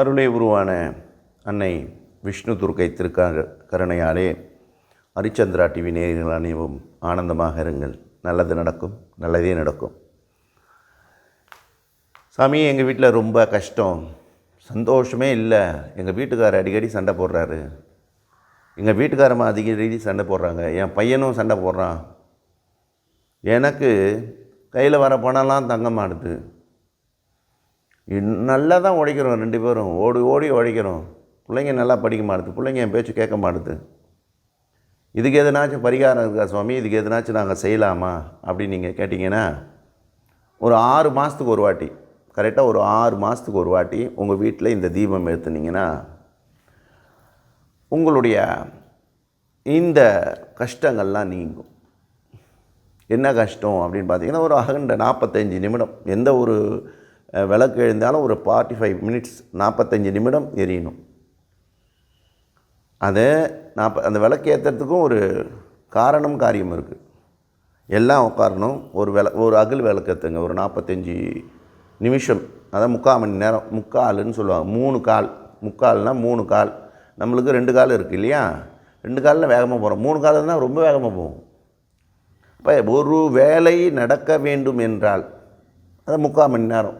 அருளே உருவான அன்னை விஷ்ணு துர்க்கை திருக்க கருணையாலே ஹரிச்சந்திரா டிவி நேயர்கள் அனைவரும் ஆனந்தமாக இருங்கள். நல்லது நடக்கும் நல்லதே நடக்கும். சாமி எங்கள் வீட்டில் ரொம்ப கஷ்டம். சந்தோஷமே இல்லை. எங்கள் வீட்டுக்காரர் அடிக்கடி சண்டை போடுறாரு. எங்கள் வீட்டுக்காரமாக அடிக்கடி சண்டை போடுறாங்க. என் பையனும் சண்டை போடுறான். எனக்கு கையில் வர பணம்லாம் தங்க மாட்டுது. நல்லா தான் உழைக்கிறோம் ரெண்டு பேரும். ஓடி ஓடி உழைக்கிறோம் பிள்ளைங்க நல்லா படிக்க மாட்டுது. பிள்ளைங்க என் பேச்சு கேட்க மாட்டுது. இதுக்கு எதனாச்சும் பரிகாரம் இருக்கா சுவாமி? இதுக்கு எதனாச்சும் நாங்கள் செய்யலாமா? அப்படின்னு நீங்கள் கேட்டிங்கன்னா ஒரு ஆறு மாதத்துக்கு ஒரு வாட்டி கரெக்டாக ஒரு ஆறு மாதத்துக்கு ஒரு வாட்டி உங்கள் வீட்டில் இந்த தீபம் ஏற்றுனீங்கன்னா உங்களுடைய இந்த கஷ்டங்கள்லாம் நீங்கும். என்ன கஷ்டம் அப்படின்னு பார்த்தீங்கன்னா ஒரு அகண்ட நாற்பத்தஞ்சு நிமிடம் எந்த ஒரு விளக்கு எழுந்தாலும் ஒரு ஃபார்ட்டி ஃபைவ் மினிட்ஸ் நாற்பத்தஞ்சு நிமிடம் எரியணும். அது நாற்ப அந்த விளக்கு ஏற்றுறதுக்கும் ஒரு காரணம் காரியம் இருக்குது எல்லாம் உட்காரணும் ஒரு விள ஒரு அகல் விளக்கு ஏற்றுங்க ஒரு நாற்பத்தஞ்சு நிமிஷம். அதான் முக்கால் மணி நேரம் முக்கால்னு சொல்லுவாங்க. மூணு கால் முக்கால்னால் மூணு கால். நம்மளுக்கு ரெண்டு கால் இருக்குது இல்லையா? ரெண்டு காலில் வேகமாக போகிறோம் மூணு கால் இருந்தால் ரொம்ப வேகமாக போகும் இப்போ ஒரு வேலை நடக்க வேண்டும் என்றால் அது முக்கால் மணி நேரம்.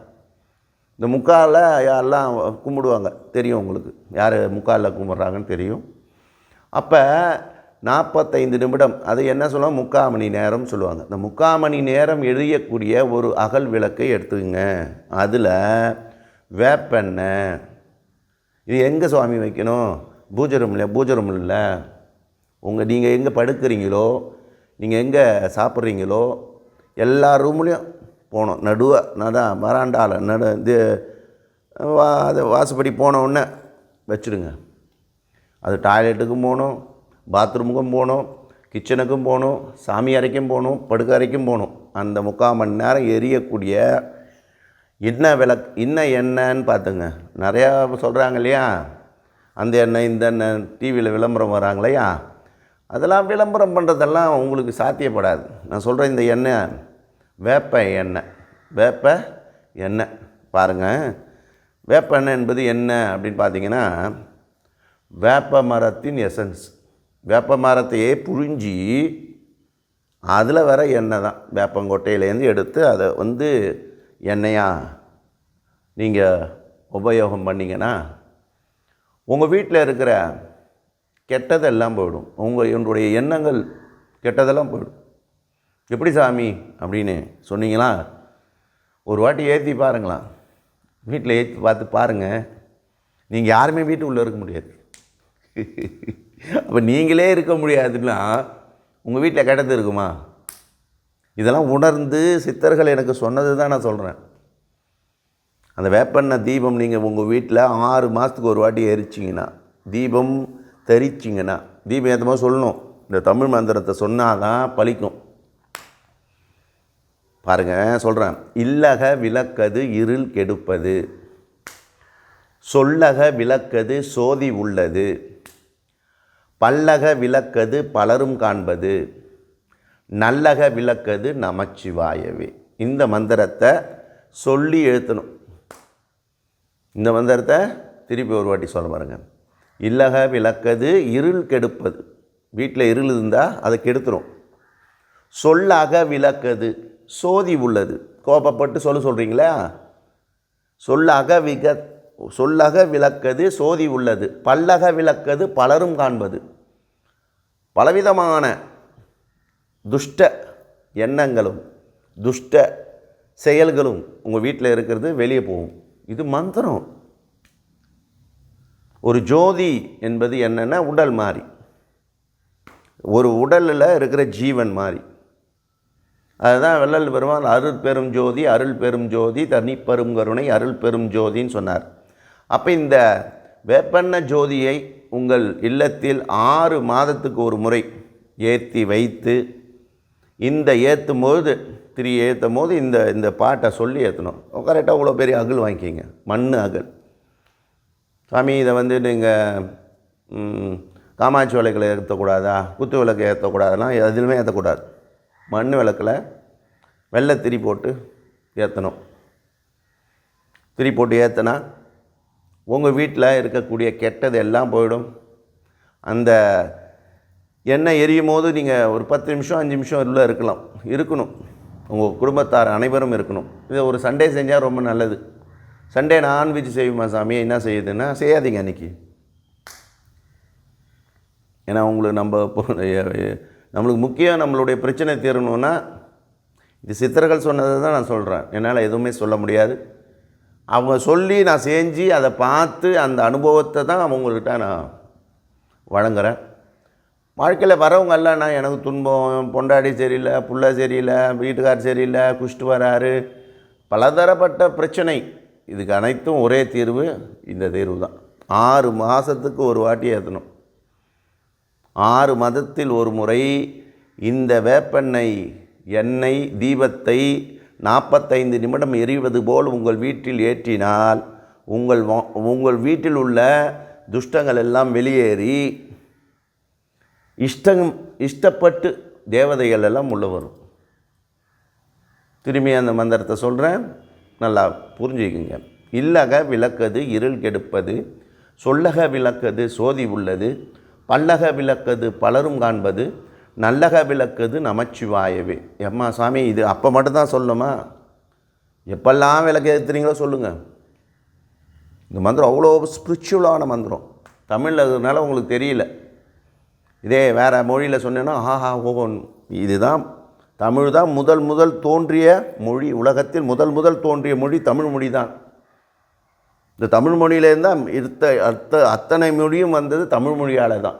இந்த முக்காலில் எல்லாம் கும்பிடுவாங்க? தெரியும் உங்களுக்கு. யார் முக்காலில் கும்பிட்றாங்கன்னு தெரியும். அப்போ நாற்பத்தைந்து நிமிடம் அது என்ன சொல்லுவாங்க? முக்கால் மணி நேரம் சொல்லுவாங்க. இந்த முக்கால் மணி நேரம் எரியக்கூடிய ஒரு அகல் விளக்கை எடுத்துக்கங்க. அதில் வேப்பெண்ணெய் இது எங்கே சுவாமி வைக்கணும்? பூஜை ரூம் பூஜை ரூம் இல்லை. உங்கள் நீங்கள் எங்கே படுக்கிறீங்களோ நீங்கள் எங்கே சாப்பிட்றீங்களோ எல்லா ரூம்லேயும் போனோம். நடுவாக நதான் வராண்டாவில் நடு இது வா அது வாசப்படி போன உடனே வச்சுடுங்க அது டாய்லெட்டுக்கும் போகணும் பாத்ரூமுக்கும் போகணும் கிச்சனுக்கும் போகணும் சாமி அறைக்கும் போகணும் படுக்க அறைக்கும் போகணும் அந்த முக்கால் மணி நேரம் எரியக்கூடிய என்ன விளக் என்ன எண்ணெய்ன்னு பார்த்துங்க. நிறையா சொல்கிறாங்க இல்லையா? அந்த எண்ணெய் இந்த எண்ணெய் டிவியில் விளம்பரம் வராங்க இல்லையா? அதெல்லாம் விளம்பரம் பண்ணுறதெல்லாம் உங்களுக்கு சாத்தியப்படாது. நான் சொல்கிறேன் இந்த எண்ணெய் வேப்ப எண்ணெய். வேப்ப எண்ணெய். பாருங்கள் வேப்ப எண்ணெய் என்பது என்ன அப்படின்னு பார்த்தீங்கன்னா வேப்ப மரத்தின் எசன்ஸ் வேப்ப மரத்தையே புழிஞ்சி அதில் வர எண்ணெய் தான். வேப்பங்கொட்டையிலேருந்து எடுத்து அதை வந்து எண்ணெயாக நீங்கள் உபயோகம் பண்ணிங்கன்னா உங்கள் வீட்டில் இருக்கிற கெட்டதெல்லாம் போயிடும். உங்கள் என்னுடைய எண்ணங்கள் கெட்டதெல்லாம் போயிடும். எப்படி சாமி? அப்படின்னு சொன்னீங்களா? ஒரு வாட்டி ஏற்றி பாருங்களா வீட்டில் ஏற்றி பார்த்து பாருங்கள் நீங்கள் யாருமே வீட்டு உள்ளே இருக்க முடியாது. அப்போ நீங்களே இருக்க முடியாதுன்னா உங்கள் வீட்டில் கிடந்து இருக்குமா? இதெல்லாம் உணர்ந்து சித்தர்கள் எனக்கு சொன்னது தான் நான் சொல்கிறேன் அந்த வேப்பெண்ணெய் தீபம் நீங்கள் உங்கள் வீட்டில் ஆறு மாதத்துக்கு ஒரு வாட்டி எரிச்சிங்கன்னா தீபம் தெரிச்சிங்கன்னா தீபம் ஏற்ற மாதிரி சொல்லணும். இந்த தமிழ் மந்திரத்தை சொன்னால் தான் பழிக்கும் பாருங்கள் சொல்கிறேன் இல்லக விளக்கது இருள் கெடுப்பது. சொல்லக விளக்கது சோதி உள்ளது. பல்லக விளக்கது பலரும் காண்பது. நல்லக விளக்கது நமச்சிவாயவே. இந்த மந்திரத்தை சொல்லி எழுத்தணும். இந்த மந்திரத்தை திருப்பி ஒரு வாட்டி சொல்ல பாருங்க. இல்லக விளக்கது இருள் கெடுப்பது. வீட்டில் இருள் இருந்தால் அதை கெடுத்துரும். சொல்லாக விளக்கது. சோதி உள்ளது. கோபப்பட்டு சொல்ல சொல்கிறீங்களா சொல்லக விக சொல்லக விளக்கது சோதி உள்ளது. பல்லக விளக்கது பலரும் காண்பது. பலவிதமான துஷ்ட எண்ணங்களும் துஷ்ட செயல்களும் உங்கள் வீட்டில் இருக்கிறது வெளியே போகும். இது மந்திரம். ஒரு ஜோதி என்பது என்னென்னா உடல் மாறி. ஒரு உடலில் இருக்கிற ஜீவன் மாதிரி அதுதான் வள்ளல் பெருமான் அருள் பெரும் ஜோதி அருள் பெரும் ஜோதி தனிப்பெரும் கருணை அருள் பெரும் ஜோதின்னு சொன்னார். அப்போ இந்த வேப்பண்ண ஜோதியை உங்கள் இல்லத்தில் ஆறு மாதத்துக்கு ஒரு முறை ஏற்றி வைத்து இந்த ஏற்றும் போது திரி ஏற்றும் போது இந்த இந்த பாட்டை சொல்லி ஏற்றணும் கரெக்டாக அவ்வளோ பெரிய அகல் வாங்கிக்கிங்க மண் அகல். சாமி இதை வந்து நீங்கள் காமாட்சி விளக்கில் ஏற்றக்கூடாதா குத்து விளக்கு ஏற்றக்கூடாதுலாம் எதுலையுமே ஏற்றக்கூடாது மண் விளக்கில் வெள்ளை திரி போட்டு ஏற்றணும் திரி போட்டு ஏற்றினா உங்கள் வீட்டில் இருக்கக்கூடிய கெட்டது எல்லாம் போயிடும். அந்த எண்ணெய் எரியும் போது நீங்கள் ஒரு பத்து நிமிஷம் அஞ்சு நிமிஷம் உள்ளே இருக்கலாம். இருக்கணும். உங்கள் குடும்பத்தார் அனைவரும் இருக்கணும். இதை ஒரு சண்டே செஞ்சால் ரொம்ப நல்லது. சண்டே நான்வெஜ் செய்யுமா சாமி? என்ன செய்யுதுன்னா செய்யாதீங்க அன்றைக்கி ஏன்னா உங்களுக்கு நம்ம நம்மளுக்கு முக்கியம் நம்மளுடைய பிரச்சனை தீரணும்னா இது சித்தர்கள் சொன்னதை தான் நான் சொல்கிறேன் என்னால் எதுவுமே சொல்ல முடியாது. அவங்க சொல்லி நான் செஞ்சு அதை பார்த்து அந்த அனுபவத்தை தான் அவங்கக்கிட்ட நான் வழங்குறேன். வாழ்க்கையில் வரவங்க நான் எனக்கு துன்பம் பொண்டாடி சரியில்லை புள்ள சரியில்லை வீட்டுக்கார் சரியில்லை குஷ்டு வராரு. பலதரப்பட்ட பிரச்சனை. இதுக்கு அனைத்தும் ஒரே தீர்வு இந்த தீர்வு தான் ஆறு மாதத்துக்கு ஒரு வாட்டி ஏற்றணும் ஆறு மதத்தில் ஒரு முறை இந்த வேப்பெண்ணெய் எண்ணெய் தீபத்தை நாற்பத்தைந்து நிமிடம் எரிவது போல் உங்கள் வீட்டில் ஏற்றினால் உங்கள் வா- உங்கள் வீட்டில் உள்ள துஷ்டங்கள் எல்லாம் வெளியேறி இஷ்டம் இஷ்டப்பட்டு தேவதைகள் எல்லாம் உள்ள வரும். திரும்பி அந்த மந்திரத்தை சொல்கிறேன் நல்லா புரிஞ்சுக்குங்க. இல்லக விளக்கது இருள் கெடுப்பது சொல்லக விளக்கது சோதி உள்ளது. பல்லக விளக்கது பலரும் காண்பது நல்லக விளக்கது நமச்சிவாயவே. எம்மா சாமி இது அப்போ மட்டும்தான் சொல்லணுமா? எப்பெல்லாம் விளக்கு ஏற்றுறீங்களோ சொல்லுங்கள் இந்த மந்திரம் அவ்வளோ ஸ்பிரிச்சுவலான மந்திரம். தமிழில் இருக்கிறதுனால உங்களுக்கு தெரியல. இதே வேறு மொழியில் சொன்னேன்னா ஆஹா ஓஹோ இதுதான் தமிழ் தான் முதல் முதல் தோன்றிய மொழி. உலகத்தில் முதல் முதல் தோன்றிய மொழி தமிழ் மொழி தான் இந்த தமிழ் மொழியிலேருந்து தான் இருத்த அத்த அத்தனை மொழியும் வந்தது தமிழ் மொழியால் தான்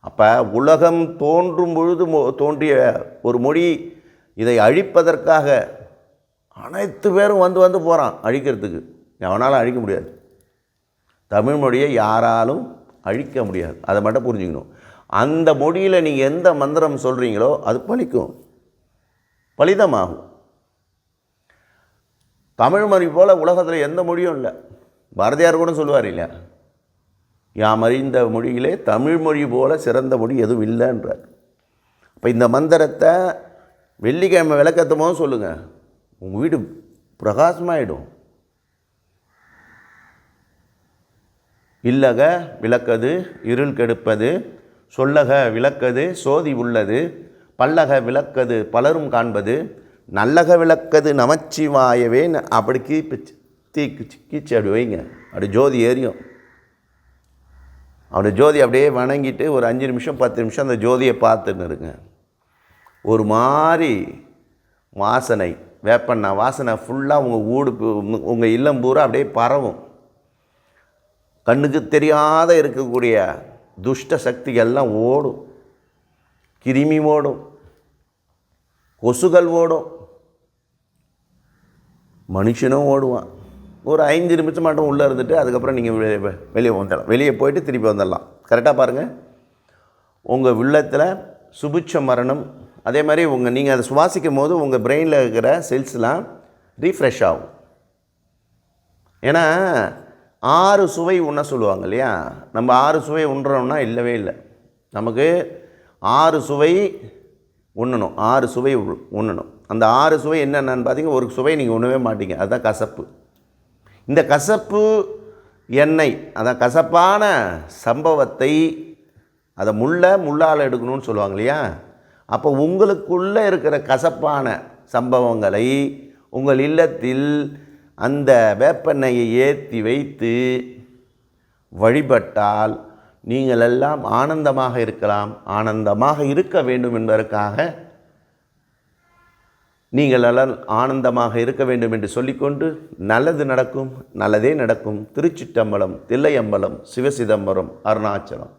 அப்போ உலகம் தோன்றும் பொழுது மொ- தோன்றிய ஒரு மொழி இதை அழிப்பதற்காக அனைத்து பேரும் வந்து வந்து போகிறான் அழிக்கிறதுக்கு. எவனாலும் அழிக்க முடியாது. தமிழ் மொழியை யாராலும் அழிக்க முடியாது. அதை மட்டும் புரிஞ்சுக்கணும். அந்த மொழியில் நீங்கள் எந்த மந்திரம் சொல்கிறீங்களோ அது பலிக்கும். பலிதமாகும். தமிழ் மொழி போல் உலகத்தில் எந்த மொழியும் இல்லை. பாரதியார் கூட சொல்லுவார் இல்லையா? யாம் அறிந்த மொழியிலே தமிழ் மொழி போல சிறந்த மொழி எதுவும் இல்லைன்றார். இப்போ இந்த மந்திரத்தை வெள்ளிக்கிழமை விளக்கத்தும் சொல்லுங்கள் உங்கள் வீடு பிரகாசமாயிடும். இல்லக விளக்கது இருள் கெடுப்பது சொல்லக விளக்கது சோதி உள்ளது பல்லக விளக்கது பலரும் காண்பது நல்லக விளக்கது நமச்சிவாயவே ந- அப்படி கீப்பிச்சு தீ கிச்சு கீச்சு அப்படி வைங்க. அப்படி ஜோதி எரியும் அப்படி ஜோதி அப்படியே வணங்கிட்டு ஒரு அஞ்சு நிமிஷம் பத்து நிமிஷம் அந்த ஜோதியை பார்த்துன்னு இருங்க. ஒரு மாதிரி வாசனை வேப்பண்ணா வாசனை ஃபுல்லாக உங்கள் வீடு உங்கள் இல்லம் பூரா அப்படியே பரவும். கண்ணுக்கு தெரியாத இருக்கக்கூடிய துஷ்ட சக்திகள் எல்லாம் ஓடும். கிருமி ஓடும். கொசுகள் ஓடும். மனுஷனும் ஓடுவான். ஒரு ஐந்து நிமிஷம் மட்டும் உள்ளே இருந்துட்டு அதுக்கப்புறம் நீங்கள் வெளியே வந்துடலாம். வெளியே போயிட்டு திருப்பி வந்துடலாம். கரெக்டாக பாருங்கள் உங்கள் உள்ளத்தில் சுபிட்ச மரணம் அதே மாதிரி உங்கள் நீங்கள் அதை சுவாசிக்கும் போது உங்கள் பிரெயினில் இருக்கிற செல்ஸ்லாம் ரீஃப்ரெஷ் ஆகும். ஏன்னா ஆறு சுவை உண்ண சொல்லுவாங்க இல்லையா? நம்ம ஆறு சுவை உண்றோம்னா இல்லவே இல்லை. நமக்கு ஆறு சுவை உண்ணணும். ஆறு சுவை உண்ணணும். அந்த ஆறு சுவை என்னென்னு பார்த்தீங்கன்னா ஒரு சுவை நீங்கள் உண்ணவே மாட்டீங்க. அதுதான் கசப்பு. இந்த கசப்பு எண்ணெய் அதான் கசப்பான சம்பவத்தை அதை முள்ள முள்ளால் எடுக்கணும்னு சொல்லுவாங்க இல்லையா? அப்போ உங்களுக்குள்ளே இருக்கிற கசப்பான சம்பவங்களை உங்கள் இல்லத்தில் அந்த வேப்பெண்ணெயை ஏற்றி வைத்து வழிபட்டால் நீங்கள் எல்லாம் ஆனந்தமாக இருக்கலாம் ஆனந்தமாக இருக்க வேண்டும் என்பதற்காக நீங்கள் எல்லாம் ஆனந்தமாக இருக்க வேண்டும் என்று சொல்லிக்கொண்டு நல்லது நடக்கும் நல்லதே நடக்கும். திருச்சிட்டம்பலம் தில்லையம்பலம் சிவசிதம்பரம் அருணாச்சலம்.